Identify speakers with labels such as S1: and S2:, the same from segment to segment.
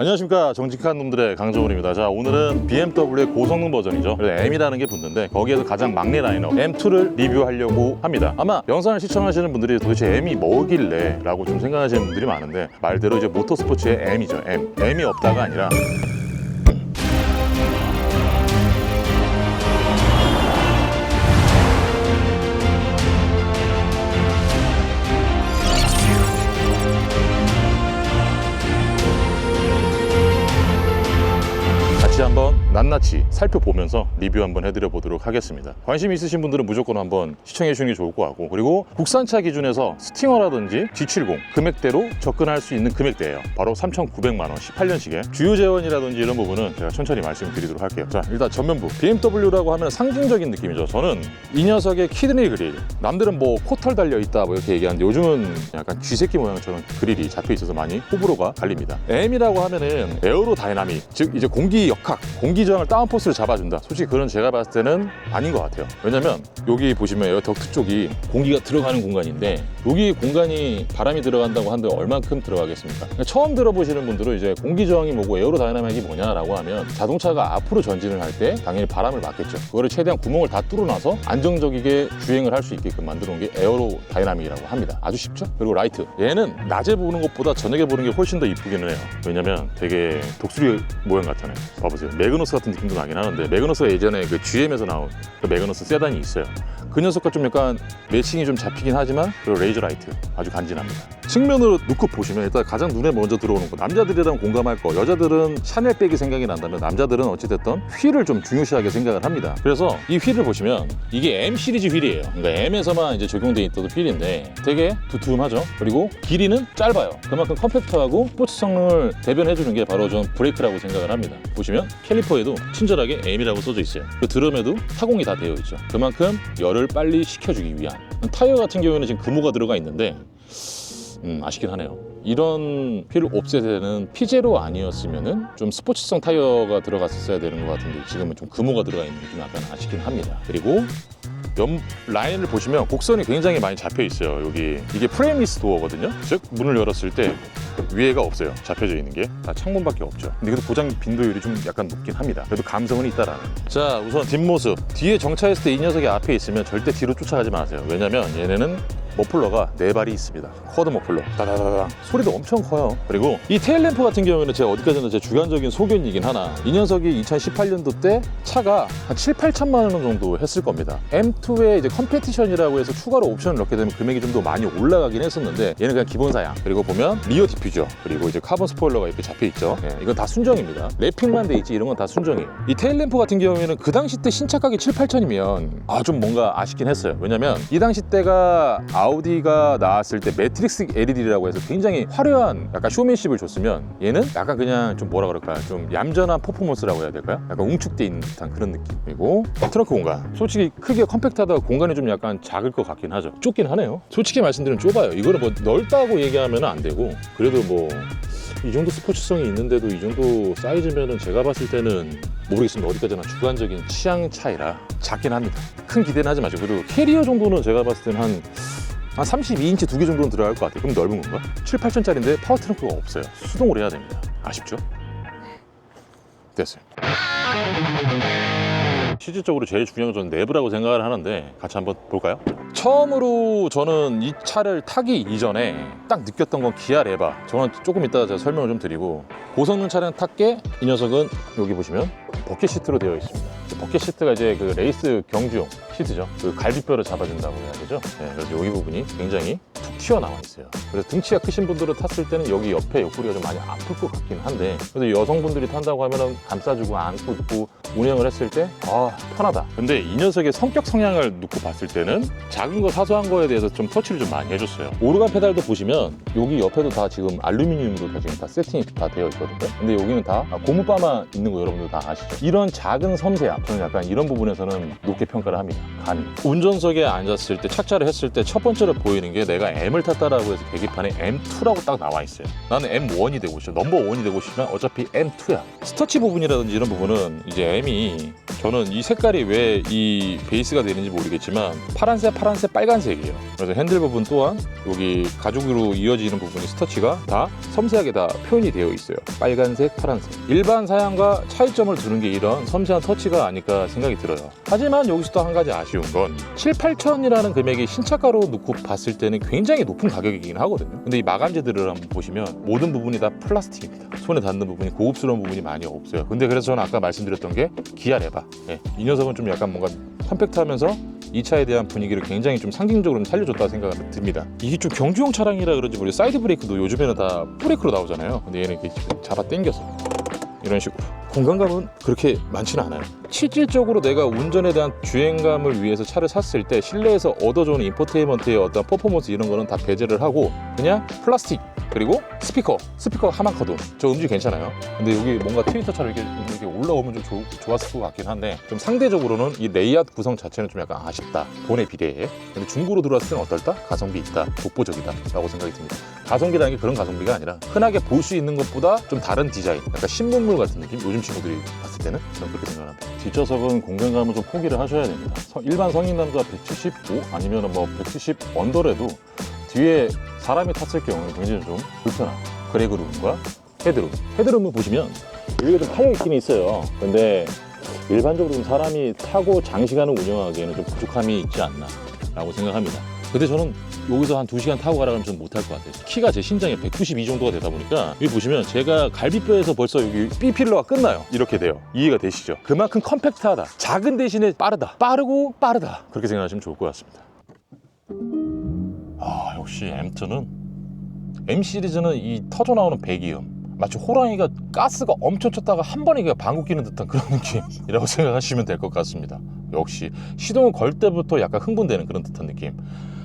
S1: 안녕하십니까. 정직한 놈들의 강정훈입니다. 자 오늘은 BMW의 고성능 버전이죠. M이라는 게 붙는데 거기에서 가장 막내 라인업 M2를 리뷰하려고 합니다. 아마 영상을 시청하시는 분들이 도대체 M이 뭐길래 라고 좀 생각하시는 분들이 많은데 말대로 이제 모터스포츠의 M이죠 M. M이 없다가 아니라 낱낱이 살펴보면서 리뷰 한번 해드려 보도록 하겠습니다. 관심 있으신 분들은 무조건 한번 시청해 주시는 게 좋을 것 같고 그리고 국산차 기준에서 스팅어라든지 G70 금액대로 접근할 수 있는 금액대예요. 바로 3,900만 원, 18년식에 주유 재원이라든지 이런 부분은 제가 천천히 말씀드리도록 할게요. 자 일단 전면부 BMW라고 하면 상징적인 느낌이죠. 저는 이 녀석의 키드니 그릴 남들은 뭐 코털 달려 있다 뭐 이렇게 얘기하는데 요즘은 약간 쥐새끼 모양처럼 그릴이 잡혀 있어서 많이 호불호가 갈립니다. M이라고 하면은 에어로 다이나믹 즉 이제 공기 역학 공기 저항을 다운포스를 잡아준다. 솔직히 그런 제가 봤을 때는 아닌 것 같아요. 왜냐면 여기 보시면 에어 덕트 쪽이 공기가 들어가는 공간인데 여기 공간이 바람이 들어간다고 하는데 얼만큼 들어가겠습니까? 그러니까 처음 들어보시는 분들은 이제 공기 저항이 뭐고 에어로 다이나믹이 뭐냐라고 하면 자동차가 앞으로 전진을 할 때 당연히 바람을 막겠죠. 그거를 최대한 구멍을 다 뚫어놔서 안정적이게 주행을 할 수 있게끔 만들어 놓은 게 에어로 다이나믹이라고 합니다. 아주 쉽죠? 그리고 라이트. 얘는 낮에 보는 것보다 저녁에 보는 게 훨씬 더 이쁘기는 해요. 왜냐면 되게 독수리 모양 같잖아요. 봐보세요. 매그너스 같은 느낌도 나긴 하는데 매그너스가 예전에 그 GM에서 나온 그 매그너스 세단이 있어요. 그 녀석과 좀 약간 매칭이 좀 잡히긴 하지만 그리고 레이저 라이트 아주 간지납니다. 측면으로 놓고 보시면 일단 가장 눈에 먼저 들어오는 거 남자들이라면 공감할 거 여자들은 샤넬백이 생각이 난다면 남자들은 어찌됐든 휠을 좀 중요시하게 생각을 합니다. 그래서 이 휠을 보시면 이게 M 시리즈 휠이에요. 그러니까 M에서만 이제 적용돼 있던 휠인데 되게 두툼하죠. 그리고 길이는 짧아요. 그만큼 컴팩트하고 스포츠 성능을 대변해주는 게 바로 전 브레이크라고 생각을 합니다. 보시면 캘리퍼에도 친절하게 M이라고 써져 있어요. 그 드럼에도 타공이 다 되어 있죠. 그만큼 열을 빨리 식혀주기 위한 타이어 같은 경우에는 지금 금호가 들어가 있는데 음, 아쉽긴 하네요. 이런 휠 옵셋에는 피제로 아니었으면은 좀 스포츠성 타이어가 들어갔었어야 되는 것 같은데 지금은 좀 금호가 들어가 있는 느낌이 약간 아쉽긴 합니다. 그리고 옆 라인을 보시면 곡선이 굉장히 많이 잡혀 있어요. 여기 이게 프레임리스 도어거든요. 즉 문을 열었을 때 위에가 없어요. 잡혀져 있는 게 다 창문밖에 없죠. 근데 그래도 고장 빈도율이 좀 약간 높긴 합니다. 그래도 감성은 있다라는. 자 우선 뒷모습 뒤에 정차했을 때 이 녀석이 앞에 있으면 절대 뒤로 쫓아가지 마세요. 왜냐면 얘네는 머플러가 네 발이 있습니다. 쿼드 머플러. 다다다다. 소리도 엄청 커요. 그리고 이 테일램프 같은 경우에는 제가 어디까지나 제 주관적인 소견이긴 하나 이 녀석이 2018년도 때 차가 한 7, 8천만 원 정도 했을 겁니다. M2에 이제 컴페티션이라고 해서 추가로 옵션을 넣게 되면 금액이 좀 더 많이 올라가긴 했었는데 얘는 그냥 기본 사양. 그리고 보면 리어 디퓨저 그리고 이제 카본 스포일러가 이렇게 잡혀 있죠. 예, 이건 다 순정입니다. 랩핑만 돼 있지 이런 건 다 순정이에요. 이 테일램프 같은 경우에는 그 당시 때 신차 가격이 7, 8천이면 아 좀 뭔가 아쉽긴 했어요. 왜냐면 이 당시 때가 아우디가 나왔을 때 매트릭스 LED라고 해서 굉장히 화려한 약간 쇼맨십을 줬으면 얘는 약간 그냥 좀 뭐라 그럴까 좀 얌전한 퍼포먼스라고 해야 될까요? 약간 웅축돼 있는 듯한 그런 느낌이고 트렁크 공간 솔직히 크기가 컴팩트하다가 공간이 좀 약간 작을 것 같긴 하죠 좁긴 하네요 솔직히 말씀드리면 좁아요 이거를 뭐 넓다고 얘기하면 안 되고 그래도 뭐 이 정도 스포츠성이 있는데도 이 정도 사이즈면은 제가 봤을 때는 모르겠습니다. 어디까지나 주관적인 취향 차이라 작긴 합니다. 큰 기대는 하지 마시고 그리고 캐리어 정도는 제가 봤을 때는 한, 한 32인치 두 개 정도는 들어갈 것 같아요. 그럼 넓은 건가? 7, 8천짜리인데 파워 트렁크가 없어요. 수동으로 해야 됩니다. 아쉽죠? 됐어요. 실질적으로 제일 중요한 건 저는 내부라고 생각을 하는데 같이 한번 볼까요? 처음으로 저는 이 차를 타기 이전에 딱 느꼈던 건 기아 레바. 저는 조금 이따가 제가 설명을 좀 드리고 고성능 차량 탔게 이 녀석은 여기 보시면 버켓 시트로 되어 있습니다. 버켓 시트가 이제 그 레이스 경주용 시트죠. 그 갈비뼈를 잡아준다고 해야 되죠. 네, 그래서 여기 부분이 굉장히 툭 튀어나와 있어요. 그래서 등치가 크신 분들은 탔을 때는 여기 옆에 옆구리가 좀 많이 아플 것 같긴 한데 그래서 여성분들이 탄다고 하면 감싸주고 안고 있고 운행을 했을 때 아 편하다. 근데 이 녀석의 성격 성향을 놓고 봤을 때는 작은 거 사소한 거에 대해서 좀 터치를 좀 많이 해줬어요. 오르간 페달도 보시면 여기 옆에도 다 지금 알루미늄으로 다 지금 다 세팅이 다 되어 있거든요. 근데 여기는 다 고무바만 있는 거 여러분들 다 아시죠? 이런 작은 섬세함 저는 약간 이런 부분에서는 높게 평가를 합니다. 감히 운전석에 앉았을 때 착자를 했을 때 첫 번째로 보이는 게 내가 M을 탔다라고 해서 계기판에 M2라고 딱 나와 있어요. 나는 M1이 되고 싶어. 넘버 1이 되고 싶지만 어차피 M2야. 스터치 부분이라든지 이런 부분은 이제 M이 저는 이 색깔이 왜 이 베이스가 되는지 모르겠지만 파란색, 파란색, 빨간색이에요. 그래서 핸들 부분 또한 여기 가죽으로 이어지는 부분이 스터치가 다 섬세하게 다 표현이 되어 있어요. 빨간색, 파란색. 일반 사양과 차이점을 두는 게 이런 섬세한 터치가 아닐까 생각이 들어요. 하지만 여기서 또 한 가지 아쉬운 건 7, 8천이라는 금액이 신차가로 놓고 봤을 때는 굉장히 높은 가격이긴 하거든요. 근데 이 마감재들을 한번 보시면 모든 부분이 다 플라스틱입니다. 손에 닿는 부분이 고급스러운 부분이 많이 없어요. 근데 그래서 저는 아까 말씀드렸던 게 기아 레바. 예, 이 녀석은 좀 약간 뭔가 컴팩트하면서 이 차에 대한 분위기를 굉장히 좀 상징적으로 살려줬다 생각이 듭니다. 이게 좀 경주용 차량이라 그런지 모르겠어요. 사이드 브레이크도 요즘에는 다 브레이크로 나오잖아요. 근데 얘는 이렇게 잡아 당겨서 이런 식으로 공간감은 그렇게 많지는 않아요. 실질적으로 내가 운전에 대한 주행감을 위해서 차를 샀을 때 실내에서 얻어주는 인포테인먼트의 어떤 퍼포먼스 이런 거는 다 배제를 하고 그냥 플라스틱 그리고 스피커 스피커 하만 커도 저 음질 괜찮아요. 근데 여기 뭔가 트위터처럼 이렇게, 이렇게 올라오면 좀 좋, 좋았을 것 같긴 한데 좀 상대적으로는 이 레이아웃 구성 자체는 좀 약간 아쉽다. 돈에 비례해 근데 중고로 들어왔을 때는 어떨까? 가성비 있다. 독보적이다. 라고 생각이 듭니다. 가성비라는 게 그런 가성비가 아니라 흔하게 볼 수 있는 것보다 좀 다른 디자인. 약간 신문물 같은 느낌? 요즘 친구들이 봤을 때는 저는 그렇게 생각합니다. 뒷좌석은 공간감을 좀 포기를 하셔야 됩니다. 서- 일반 성인 남자 175 아니면 뭐 170 언더래도 뒤에 사람이 탔을 경우에 굉장히 좀 불편한 그레그룸과 헤드룸 헤드룸을 보시면 여기가 좀 파여 있긴 있어요. 근데 일반적으로 좀 사람이 타고 장시간을 운영하기에는 좀 부족함이 있지 않나 라고 생각합니다. 근데 저는 여기서 한 2시간 타고 가라 그러면 저는 못할 것 같아요. 키가 제 신장에 192 정도가 되다 보니까 여기 보시면 제가 갈비뼈에서 벌써 여기 B필러가 끝나요. 이렇게 돼요. 이해가 되시죠? 그만큼 컴팩트하다. 작은 대신에 빠르다. 빠르고 빠르다. 그렇게 생각하시면 좋을 것 같습니다. 아 역시 M2는 M 시리즈는 이 터져 나오는 배기음 마치 호랑이가 가스가 엄청 쳤다가 한 번에 그냥 방구 끼는 듯한 그런 느낌이라고 생각하시면 될 것 같습니다. 역시 시동을 걸 때부터 약간 흥분되는 그런 듯한 느낌.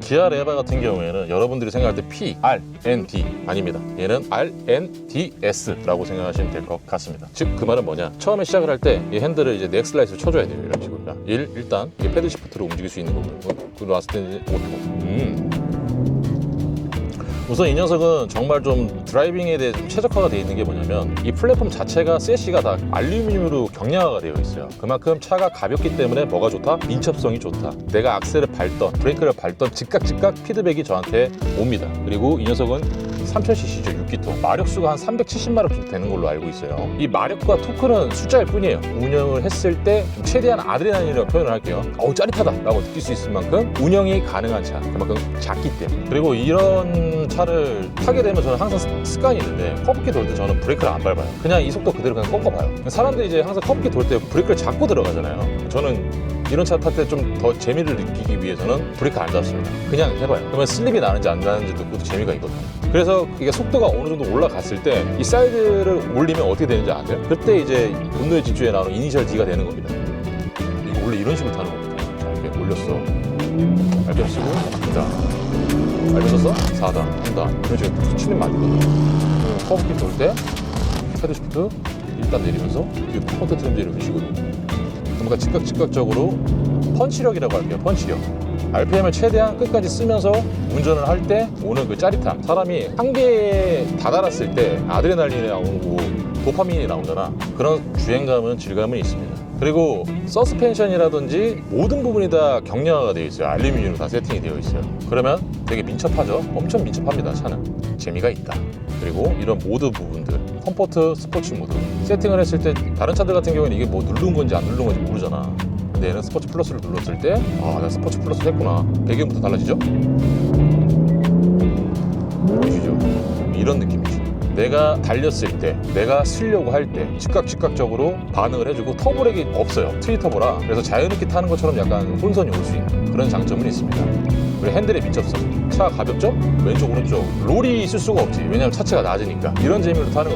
S1: 기아 레바 같은 경우에는 여러분들이 생각할 때 P, R, N, D 아닙니다. 얘는 R, N, D, S라고 생각하시면 될 것 같습니다. 즉 그 말은 뭐냐? 처음에 시작을 할 때 이 핸들을 이제 넥 슬라이트로 쳐줘야 돼요. 이런 식으로. 1. 일단 이게 패드 시프트로 움직일 수 있는 거고 그리고 나왔을 때는 오토. 음. 우선 이 녀석은 정말 좀 드라이빙에 대해 좀 최적화가 되어 있는 게 뭐냐면 이 플랫폼 자체가 세시가 다 알루미늄으로 경량화가 되어 있어요. 그만큼 차가 가볍기 때문에 뭐가 좋다? 민첩성이 좋다. 내가 악셀을 밟던 브레이크를 밟던 즉각 즉각 피드백이 저한테 옵니다. 그리고 이 녀석은 3000cc죠 6기통 마력수가 한 370마력 정도 되는 걸로 알고 있어요. 이 마력과 토크는 숫자일 뿐이에요. 운영을 했을 때좀 최대한 아드레날린이라고 표현을 할게요. 어우 짜릿하다 라고 느낄 수 있을 만큼 운영이 가능한 차 그만큼 작기 때문에. 그리고 이런 차를 타게 되면 저는 항상 습- 습관이 있는데 커브키 돌 때 저는 브레이크를 안 밟아요. 그냥 이 속도 그대로 그냥 꺾어봐요. 사람들이 이제 항상 커브키 돌 때 브레이크를 잡고 들어가잖아요. 저는 이런 차 탈 때 좀 더 재미를 느끼기 위해서는 브레이크 안 잡습니다. 그냥 해봐요. 그러면 슬립이 나는지 안 나는지도 그것도 재미가 있거든요. 그래서 이게 속도가 어느 정도 올라갔을 때 이 사이드를 올리면 어떻게 되는지 아세요? 그때 이제 분노의 질주에 나오는 이니셜 D가 되는 겁니다. 이거 원래 이런 식으로 타는 겁니다. 자, 이렇게 올렸어. 알편 쓰고, 자. 알편 썼어? 4단, 한다. 이런 식으로 치는 말이거든요. 커브키 돌때 패드 시프트 일단 내리면서 이 포트 트림즈 이런 식으로 뭔가 즉각 즉각적으로 펀치력이라고 할게요. 펀치력. RPM을 최대한 끝까지 쓰면서 운전을 할 때 오는 그 짜릿함. 사람이 한계에 다다랐을 때 아드레날린이 나오고 도파민이 나오잖아. 그런 주행감은 질감은 있습니다. 그리고 서스펜션이라든지 모든 부분이 다 경량화가 되어 있어요. 알루미늄으로 다 세팅이 되어 있어요. 그러면 되게 민첩하죠. 엄청 민첩합니다. 차는 재미가 있다. 그리고 이런 모드 부분들, 컴포트, 스포츠 모드 세팅을 했을 때 다른 차들 같은 경우에는 이게 뭐 누른 건지 안 누른 건지 모르잖아. 근데 얘는 스포츠 플러스를 눌렀을 때, 아, 나 스포츠 플러스 했구나. 배경부터 달라지죠? 보이시죠? 이런 느낌이죠. 내가 달렸을 때, 내가 쓰려고 할 때 즉각 즉각적으로 반응을 해주고 터보렉이 없어요. 트리터보라. 그래서 자연스럽게 타는 것처럼 약간 혼선이 올 수 있는 그런 장점은 있습니다. 그리고 핸들의 민첩성. 차가 가볍죠? 왼쪽 오른쪽. 롤이 있을 수가 없지. 왜냐면 차체가 낮으니까. 이런 재미로 타는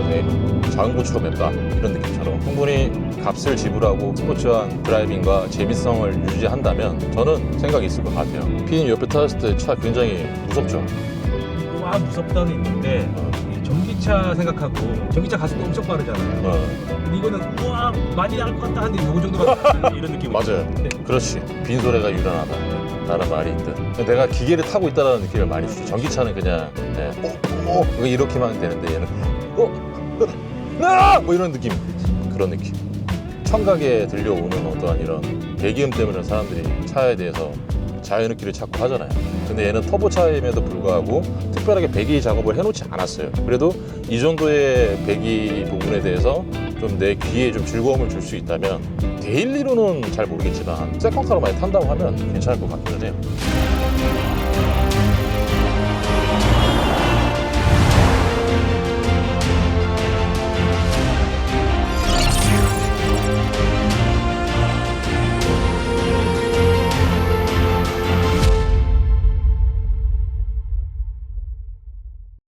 S1: 거지. 작은 고추가 맵다. 이런 느낌처럼. 충분히 값을 지불하고 스포츠한 드라이빙과 재미성을 유지한다면 저는 생각이 있을 것 같아요. 피디님 옆에 탔을 때 차 굉장히 무섭죠?
S2: 와 무섭다는 있는데 이 전기 전기차 생각하고 전기차 가속도 엄청 빠르잖아요.
S1: 어,
S2: 근데 이거는 우와 많이 나갈 것 같다 하는데 요 정도가 이런 느낌.
S1: 맞아요.
S2: 네.
S1: 그렇지. 빈소리가 유난하다. 라는 말이 있듯. 내가 기계를 타고 있다는 느낌을 많이 주죠. 전기차는 그냥, 예, 어, 어, 이거 이렇게만 되는데 얘는, 어, 어, 아! 뭐 이런 느낌. 그런 느낌. 청각에 들려오는 어떠한 이런 배기음 때문에 사람들이 차에 대해서 자연흡기를 찾고 하잖아요. 근데 얘는 터보차임에도 불구하고 특별하게 배기 작업을 해놓지 않았어요. 그래도 이 정도의 배기 부분에 대해서 좀 내 귀에 좀 즐거움을 줄 수 있다면 데일리로는 잘 모르겠지만 세컨카로 많이 탄다고 하면 괜찮을 것 같기는 해요.